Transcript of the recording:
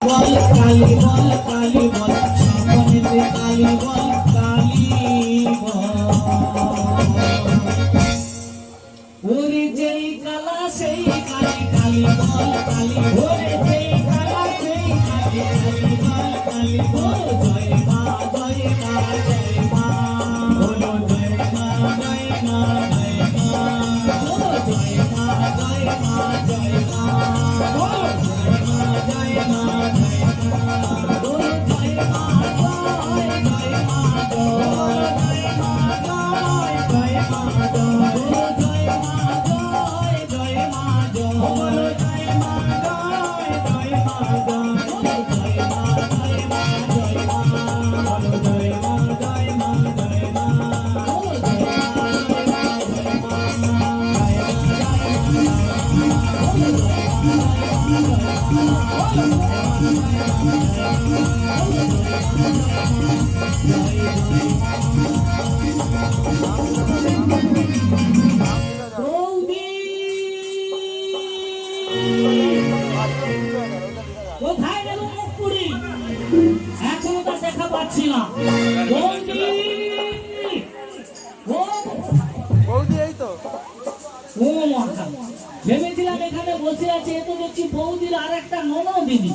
বল কালী বল কালী বল সকলেতে কালী বল কালী বল, ওরে যেই কালা, সেই কালী কালী বল কালী ওরে যেই কালা সেই কালী কালী বল কালী বল। কোথায় গেল মুখপুরি? এখনও তার দেখা পাচ্ছি না। বৌদি! এই তো। ও মহাকাল ভেবেছিলাম বসে আছে এ তো দেখছি বৌদির আর একটা ননদ দিদি